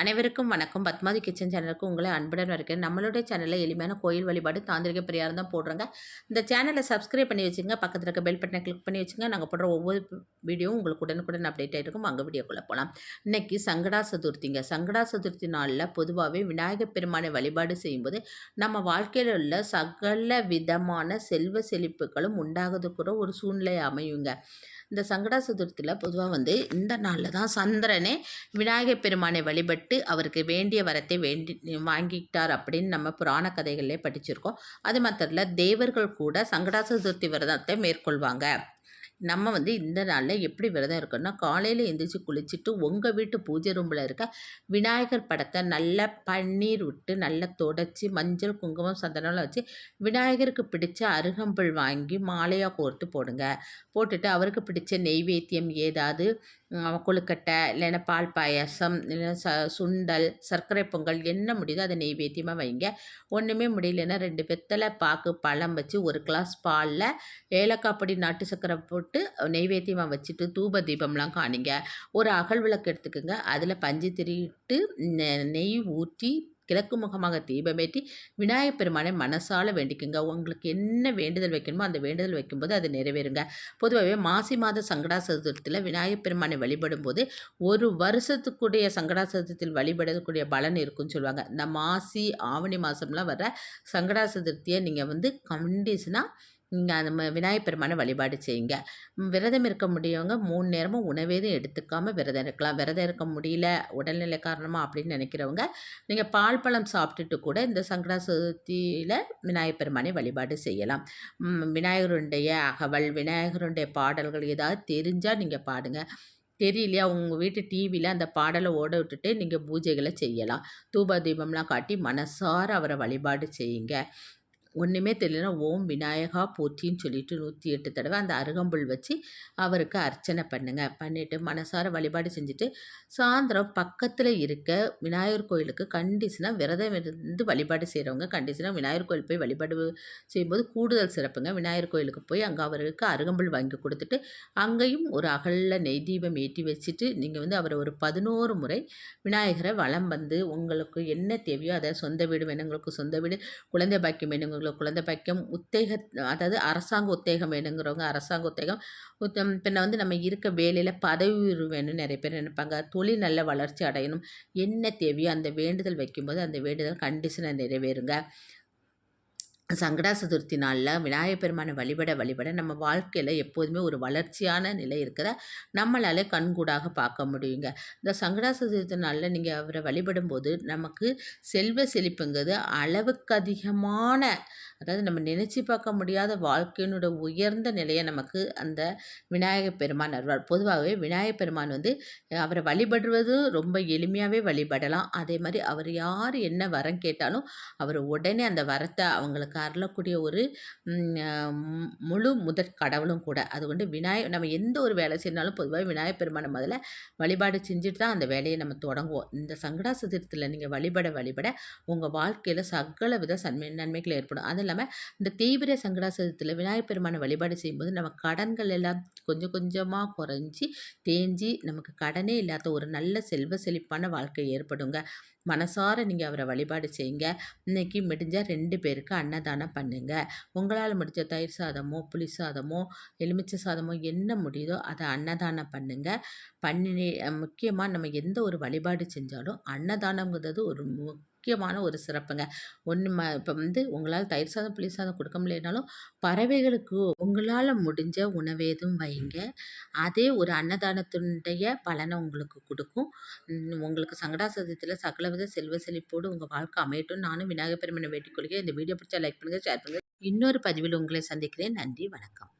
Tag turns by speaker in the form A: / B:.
A: அனைவருக்கும் வணக்கம். பத்மாதி கிச்சன் சேனலுக்கு உங்களை அன்புடன் வரேன் நம்மளுடைய சேனலில் எளிமையான கோயில் வழிபாடு தாந்திரிக பிரியாரம் தான் போடுறோங்க. இந்த சேனலை சப்ஸ்கிரைப் பண்ணி வச்சுங்க பக்கத்தில் இருக்க பெல் பட்டனை கிளிக் பண்ணி வச்சுங்க நாங்கள் போடுற ஒவ்வொரு வீடியோவும் உங்களுக்கு உடனுக்குடன் அப்டேட் ஆகிருக்கும் அங்கே வீடியோக்குள்ளே போகலாம் இன்றைக்கி சங்கடா சதுர்த்திங்க. சங்கடா சதுர்த்தி நாளில் பொதுவாகவே விநாயகர் பெருமானை வழிபாடு செய்யும்போது நம்ம வாழ்க்கையில் உள்ள சகல விதமான செல்வ செழிப்புகளும் உண்டாகிறதுக்கூட ஒரு சூழ்நிலை அமையுங்க. இந்த சங்கடா சதுர்த்தியில் பொதுவாக வந்து இந்த நாளில் தான் சந்திரனே விநாயகர் பெருமானை வழிபட்டு அவருக்கு வேண்டிய வரத்தை வேண்டி வாங்கிட்டார் அப்படின்னு நம்ம புராண கதைகளிலே படிச்சிருக்கோம். அது மாத்திரம் தேவர்கள் கூட சங்கடா சதுர்த்தி விரதத்தை மேற்கொள்வாங்க. நம்ம வந்து இந்த நாளில் எப்படி விரதம் இருக்கணும்னா காலையில் எழுந்திரிச்சு குளிச்சுட்டு உங்கள் வீட்டு பூஜை ரூமில் இருக்க விநாயகர் படத்தை நல்லா பன்னீர் விட்டு நல்லா தொடச்சி மஞ்சள் குங்குமம் சந்தனம்லாம் வச்சு விநாயகருக்கு பிடிச்ச அருகம்புல் வாங்கி மாலையாக கோர்த்து போடுங்க. போட்டுட்டு அவருக்கு பிடிச்ச நெய்வேத்தியம் ஏதாவது கொழுக்கட்டை இல்லைன்னா பால் பாயாசம் இல்லைன்னா ச சுண்டல் சர்க்கரை பொங்கல் என்ன முடியுதோ அதை நெய்வேத்தியமாக வைங்க. ஒன்றுமே முடியலன்னா ரெண்டு பெத்தலை பாக்கு பழம் வச்சு ஒரு கிளாஸ் பாலில் ஏலக்காய் பொடி நாட்டு சர்க்கரை போட்டு நெய்வேத்தியமாக வச்சுட்டு தூப தீபம்லாம் காணிங்க. ஒரு அகல் விளக்கு எடுத்துக்கோங்க. அதில் பஞ்சு திரிட்டு நெய் ஊற்றி கிழக்கு முகமாக தீபமேற்றி விநாயகப் பெருமானை மனசால் வேண்டிக்குங்க. உங்களுக்கு என்ன வேண்டுதல் வைக்கணுமோ அந்த வேண்டுதல் வைக்கும்போது அது நிறைவேறுங்க. பொதுவாகவே மாசி மாத சங்கடா சதுர்த்தியில் விநாயகப் பெருமானை வழிபடும் போது ஒரு வருஷத்துக்குடைய சங்கடா சதுர்த்தியில் வழிபடக்கூடிய பலன் இருக்குன்னு சொல்லுவாங்க. இந்த மாசி ஆவணி மாதம்லாம் வர சங்கடா சதுர்த்தியை நீங்கள் வந்து கண்டிஷனாக நீங்கள் அந்த விநாயகப் பெருமானை வழிபாடு செய்யுங்க. விரதம் இருக்க முடியவங்க மூணு நேரமும் உணவேதும் எடுத்துக்காமல் விரதம் இருக்கலாம். விரதம் இருக்க முடியல உடல்நிலை காரணமாக அப்படின்னு நினைக்கிறவங்க நீங்கள் பால் பழம் சாப்பிட்டுட்டு கூட இந்த சங்கடா சதுர்த்தியில் விநாயகப் பெருமானை வழிபாடு செய்யலாம். விநாயகருடைய அகவல் விநாயகருடைய பாடல்கள் ஏதாவது தெரிஞ்சால் நீங்கள் பாடுங்க. தெரியலையா உங்கள் வீட்டு டிவியில் அந்த பாடலை ஓட விட்டுட்டு நீங்கள் பூஜைகளை செய்யலாம். தூப தீபம்லாம் காட்டி மனசார அவரை வழிபாடு செய்யுங்க. ஒன்றுமே தெரியலனா ஓம் விநாயகா போற்றின்னு சொல்லிட்டு நூற்றி எட்டு தடவை அந்த அருகம்புல் வச்சு அவருக்கு அர்ச்சனை பண்ணுங்கள் பண்ணிவிட்டு மனசார வழிபாடு செஞ்சுட்டு சாயந்தரம் பக்கத்தில் இருக்க விநாயகர் கோயிலுக்கு கண்டிஷனாக விரதம் இருந்து வழிபாடு செய்கிறவங்க கண்டிஷனாக விநாயகர் கோயில் போய் வழிபாடு செய்யும்போது கூடுதல் சிறப்புங்க. விநாயகர் கோயிலுக்கு போய் அங்கே அவருக்கு அருகம்புல் வாங்கி கொடுத்துட்டு அங்கேயும் ஒரு அகலில் நெய் தீபம் ஏற்றி வச்சுட்டு நீங்கள் வந்து அவரை ஒரு பதினோரு முறை விநாயகரை வளம் வந்து உங்களுக்கு என்ன தேவையோ அதை சொந்த வீடு வேணுங்களுக்கு சொந்த வீடு குழந்தை பாக்கியம் வேணுங்க வேணுங்கிறவங்க குழந்தை பாக்கியம் உத்தேக அதாவது அரசாங்க உத்தேகம் வேணுங்கிறவங்க அரசாங்க உத்தேகம். உத்தம் பின்ன வந்து நம்ம இருக்க வேலையில் பதவி உயர்வு வேணும்னு நிறைய பேர் நினைப்பாங்க. தொழில் நல்ல வளர்ச்சி அடையணும். என்ன தேவையோ அந்த வேண்டுதல் வைக்கும்போது அந்த வேண்டுதல் கண்டிஷனாக நிறைவேறுங்க. சங்கடா சதுர்த்தி நாளில் விநாயகப் பெருமானை வழிபட வழிபட நம்ம வாழ்க்கையில் எப்போதுமே ஒரு வளர்ச்சியான நிலை இருக்கிற நம்மளால் கண்கூடாக பார்க்க முடியுங்க. இந்த சங்கடா சதுர்த்தி நாளில் நீங்கள் அவரை வழிபடும் போது நமக்கு செல்வ செழிப்புங்கிறது அளவுக்கு அதிகமான அதாவது நம்ம நினச்சி பார்க்க முடியாத வாழ்க்கையினோட உயர்ந்த நிலையை நமக்கு அந்த விநாயகப் பெருமான் அருவார் பொதுவாகவே விநாயகப் பெருமான் வந்து அவரை வழிபடுவது ரொம்ப எளிமையாகவே வழிபடலாம். அதே மாதிரி அவர் யார் என்ன வரம் கேட்டாலும் அவர் உடனே அந்த வரத்தை அவங்களுக்கு அருளக்கூடிய ஒரு முழு முதற் கடவுளும் கூட. அது கொண்டு விநாயக நம்ம எந்த ஒரு வேலை செய்யணாலும் பொதுவாக விநாயகப் பெருமானை முதல்ல வழிபாடு செஞ்சுட்டு தான் அந்த வேலையை நம்ம தொடங்குவோம். இந்த சங்கடா சதுரத்தில் நீங்கள் வழிபட வழிபட உங்கள் வாழ்க்கையில் சகல வித சன்மை நன்மைகள் ஏற்படும். அதில் இல்லாமல் இந்த தீவிர சங்கடாசதத்தில் விநாயகர் பெருமானை வழிபாடு செய்யும்போது நம்ம கடன்கள் எல்லாம் கொஞ்சம் கொஞ்சமாக குறைஞ்சி தேஞ்சி நமக்கு கடனே இல்லாத ஒரு நல்ல செல்வ செழிப்பான வாழ்க்கை ஏற்படுங்க. மனசார நீங்கள் அவரை வழிபாடு செய்யுங்க. இன்றைக்கி முடிஞ்சால் ரெண்டு பேருக்கு அன்னதானம் பண்ணுங்கள் உங்களால் முடிஞ்ச தயிர் சாதமோ புளி சாதமோ எலுமிச்சை சாதமோ என்ன முடியுதோ அதை அன்னதானம் பண்ணுங்கள் பண்ணி முக்கியமாக நம்ம எந்த ஒரு வழிபாடு செஞ்சாலும் அன்னதானங்கிறது ஒரு முக்கியமான ஒரு சிறப்புங்க. ஒன்று ம இப்போ வந்து உங்களால் தயிர் சாதம் புளி சாதம் கொடுக்க முடியலனாலும் பறவைகளுக்கு உங்களால் முடிஞ்ச உணவேதும் வைங்க. அதே ஒரு அன்னதானத்தினுடைய பலனை உங்களுக்கு கொடுக்கும். உங்களுக்கு சங்கடாசதத்தில் சகலவித செல்வ செழிப்போடு உங்கள் வாழ்க்கை அமையட்டும். நானும் விநாயகர் பெருமனை வேண்டிக் கொள்கிறேன். இந்த வீடியோ பிடிச்சா லைக் பண்ணுங்கள் ஷேர் பண்ணுங்கள் இன்னொரு பதிவில் உங்களை சந்திக்கிறேன். நன்றி வணக்கம்.